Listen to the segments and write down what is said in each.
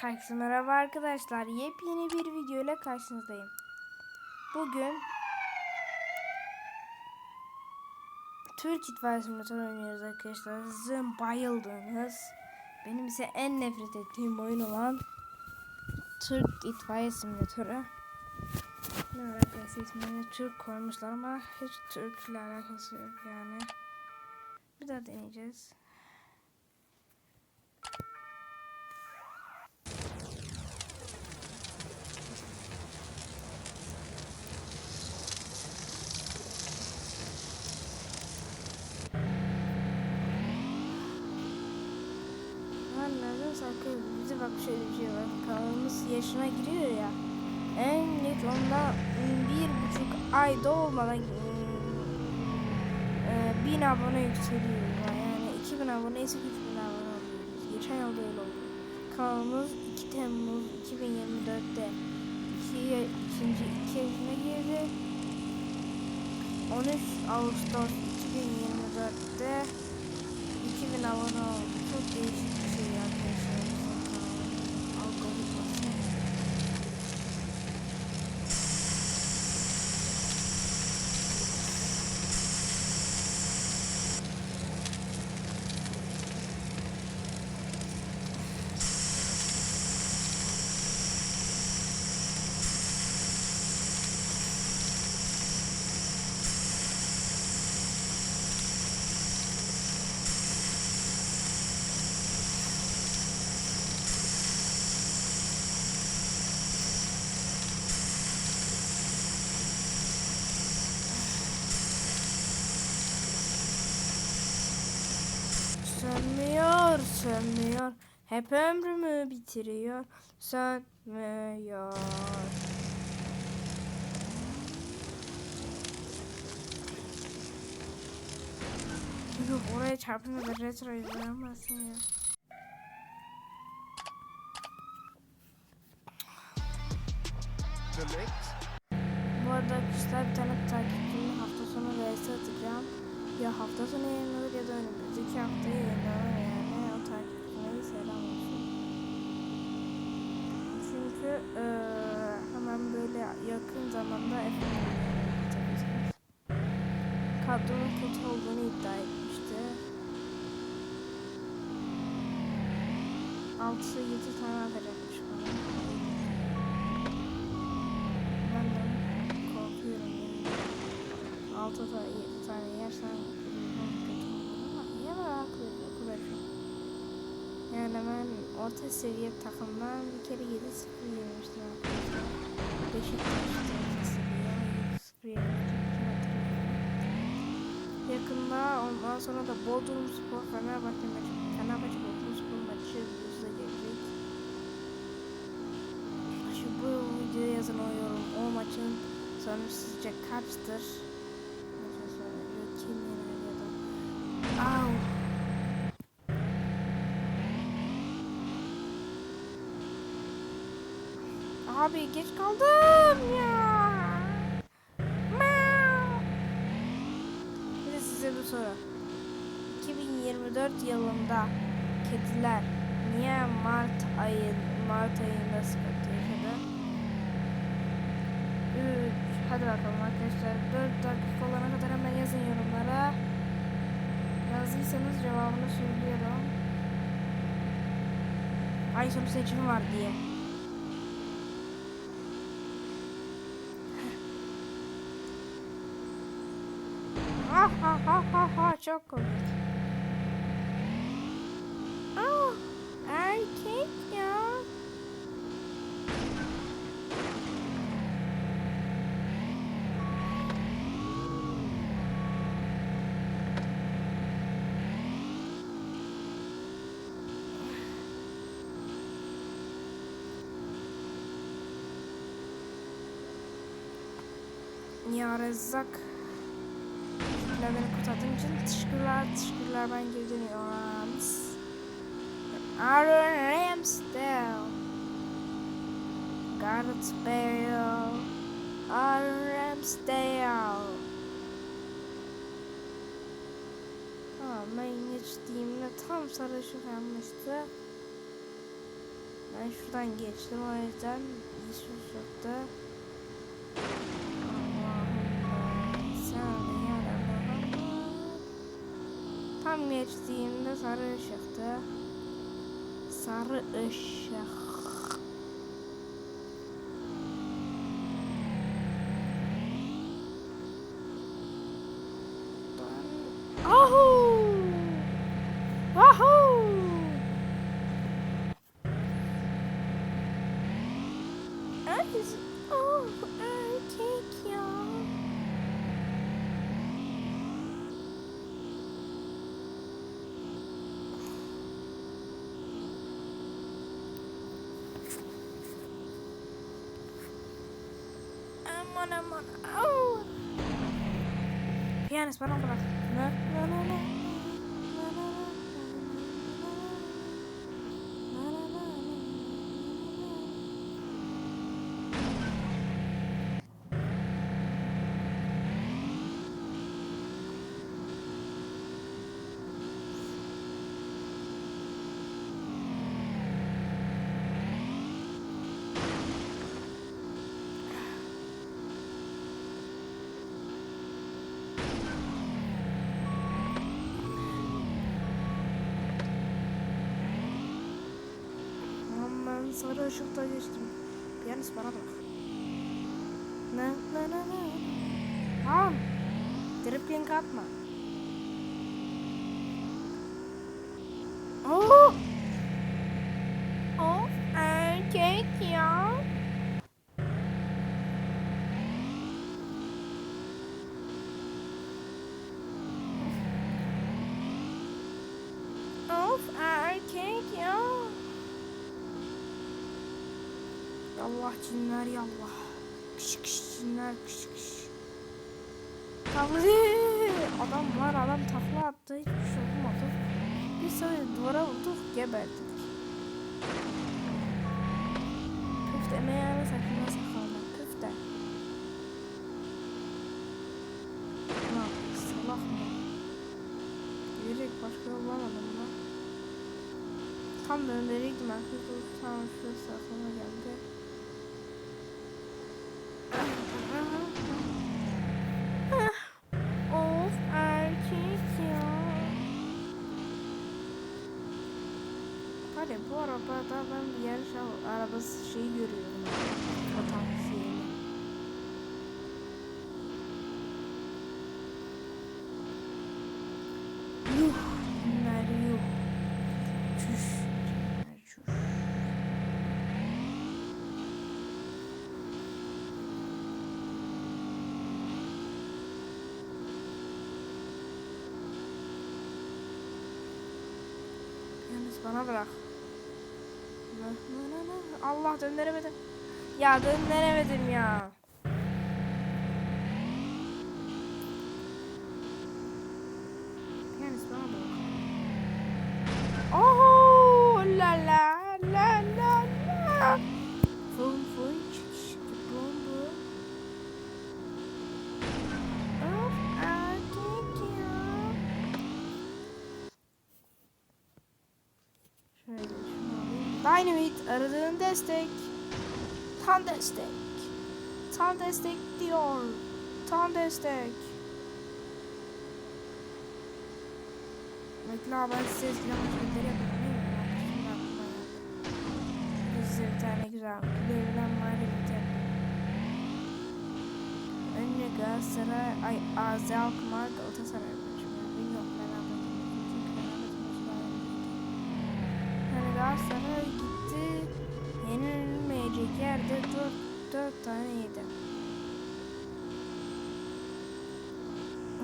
Herkese merhaba arkadaşlar. Yepyeni bir video ile karşınızdayım. Bugün Türk İtfaiye Simülatörü oynuyoruz arkadaşlar. Sizin bayıldığınız, benim ise en nefret ettiğim oyun olan Türk İtfaiye Simülatörü. Ne alakası ismini Türk koymuşlar ama hiç Türk ile alakası yok yani. Bir daha deneyeceğiz. Bak şöyle bir şey var. Kanalımız yaşına giriyor ya. En geç onda bir buçuk ayda olmadan e, bin abone yükseliyor. Yani 2000 abone ise 3000 abone oluyoruz. Geçen yılda öyle oldu. Kanalımız 2 Temmuz 2024'te 2, ikinci 2 yaşına girdi. 13 Ağustos 2024'te 2000 abone oldu. Çok değişik bir şey arkadaşlar. bizim kanalımızın algoritması. Sönmüyor, sönmüyor. Hep ömrümü bitiriyor. Sönmüyor. Yok oraya çarpınca da retro izleyemezsin ya. Bu arada arkadaşlar bir tane takipçimin hafta sonu vs atacağım. Ya hafta sonu yayınlanır ya da önümüzdeki hafta Eee, hemen böyle yakın zamanda efendim. Kadronun kötü olduğunu iddia etmişti. 6-7 tane atacakmış bana. Ben de korkuyorum yani. Altı da yedi tane yersen Yani ben orta seviye takımdan bir kere 7-0 yemiştim arkadaşlar. Beşiktaş'ta orta seviye 7-0 yemiştim. Yakında ondan sonra da Bodrum Spor Fenerbahçe maçı Fenerbahçe Bodrum Spor maçı da gelecek. Şu bu videoya yazın o yorum. O maçın sonucu sizce kaçtır? Nasıl söyleyeyim? Kim yener ya da... Au! Abi geç kaldım ya. De size bir soru. 2024 yılında kediler niye Mart ayı Mart ayında sıkıntı yaşadı? 3 Hadi bakalım arkadaşlar 4 dakika olana kadar hemen yazın yorumlara. Yazdıysanız cevabını söylüyorum. Ay sonu seçimi var diye. Çok komik. Aa, erkek ya. Ya Rezzak. Teşekkürler beni kurtardığın için. Teşekkürler, teşekkürler. Ben geri dönüyorum. Aaron Ramsdale. Gareth Bale. Aaron Ramsdale. Tamam ben geçtiğimde tam sarışık yanmıştı. Ben şuradan geçtim o yüzden Yusuf'ta Allah'ım Geçtiğimde sarı ışıktı. Sarı ışık Piano, espera, no, no, no, no. Sarı ışıkta geçtim. Piyanist bana bak. Ne ne ne ne. Tamam. Dripling atma. Oo. O erkek ya. Of erkek ya. Allah cinler yallah. Kış kış cinler kış kış. Tavri. Adam var adam takla attı hiçbir şey olmadı. Bir saniye duvara vurduk geberdik. Köfte meğer sakına sakalına köfte. Lan salak mı? Yürek başka yol bulamadım lan. Tam döndüreydim arkadaşlar. Tam şurası aklıma geldi. of erkek ya. Hadi bu arabada ben bir yarış al- arabası şeyi görüyorum. Potansiyeli. Yuh. Bunlar yuh. Çüş. Bunlar çüş. Yalnız bana bırak. Allah döndüremedim. Ya döndüremedim ya. Dynamite aradığın destek. Tam destek. Tam destek diyor. Tam destek. Abi, ben size eskiden geldi. Şimdi Size bir tane güzel devlen var biter. Önce Galatasaray, ay AZ Alkmaar Galatasaray. Bilmiyorum ben anladım. Çünkü ben anladım. Yani Galatasaray gitti. Yenilmeyecek yerde 4, 4 tane yedi.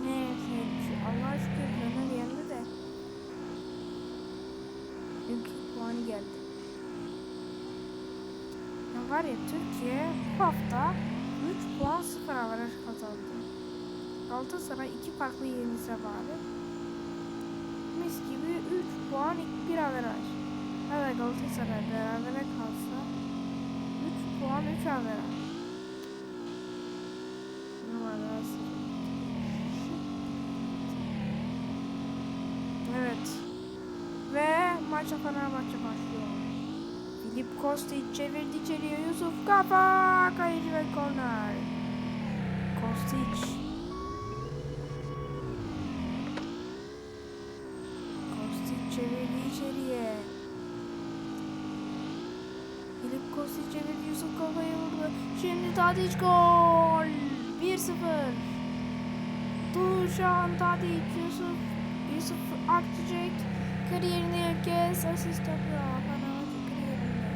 Neyse Allah şükür Fener yendi de. İlk puanı geldi. Ya var ya Türkiye bu hafta 3 puan 0 avaraj kazandı. Galatasaray 2 farklı yenilse bari. Mis gibi 3 puan 1 avaraj. Evet Galatasaray berabere kalsa 3 puan 3 averaj. Ama Galatasaray. Evet. Ve maça Fenerbahçe başlıyor. Filip Kostic çevirdi içeriye. Yusuf kafa. Kayıcı ve korner. Kostic Kostic çevirdi. Yusuf kafayı vurdu. Şimdi Tadic gol. 1-0. Dušan Tadic, Yusuf, Yusuf Akçiçek kariyerinde ilk kez asist yapıyor. Fenerbahçe kariyerinde.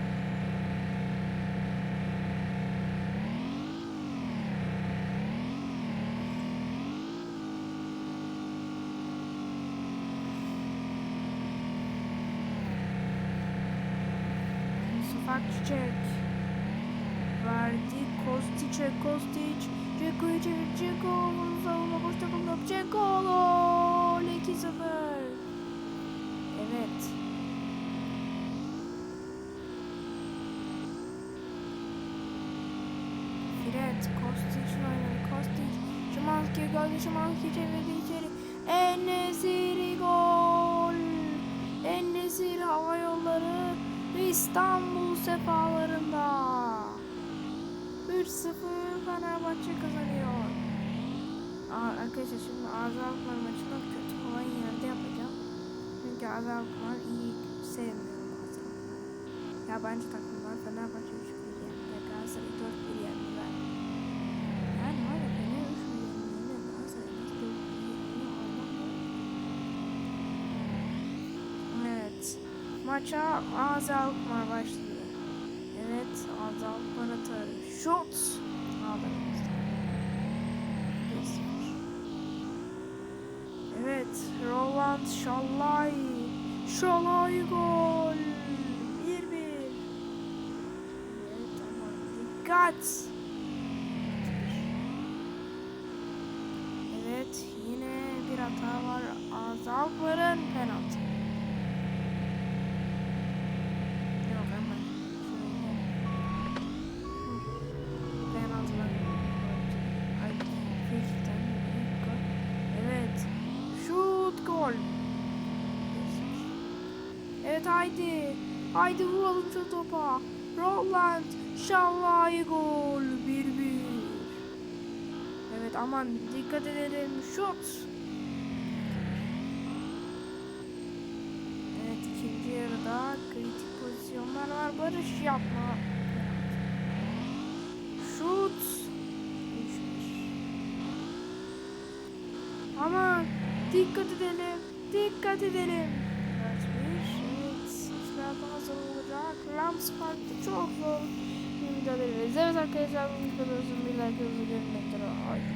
Yusuf Akçiçek verdi Kostic'e Kostic Ceko'yu çevir Ceko bunu savunma koş takım yok Ceko gol 2-0 Evet. Fred Kostic'le oynadı Kostic Şimanski geldi Şimanski çevirdi içeri. Enesiri gol. Enesiri hava yolları İstanbul sefalarında 1-0 Fenerbahçe kazanıyor. Arkadaşlar şimdi Alkmaar maçında kötü olan yerde yapacağım. Çünkü Alkmaar iyi sevmiyorum Alkmaar. Yabancı takımlar Fenerbahçe 3-1 yendi. Galatasaray 4-1 yendiler. Maça Arzu Alkmaar başlıyor. Evet, Azal Paratarı. Şut! Ağlarımızda. Evet, Roland Şallay. Şallay gol! 1-1. Evet, tamam. Dikkat! Evet, yine bir hata var. Azalpar'ın penaltı. Yok ama şöyle. Penaltılar. Ay, Filk'ten büyük gol. Evet. Şut gol. Evet haydi. Haydi vuralım şu topa. Roland Şallay gol. 1-1. Evet aman dikkat edelim. Şut. Evet ikinci yarıda kritik pozisyonlar var. Barış yapma. Şut. 3-1. Aman dikkat edelim. Dikkat edelim. 4-1. Evet. İşler hazır olacak. Rams Park'ta çok zor bir mücadele. Evet arkadaşlar bu videoda uzun bir like görünmektedir. Hoşçakalın.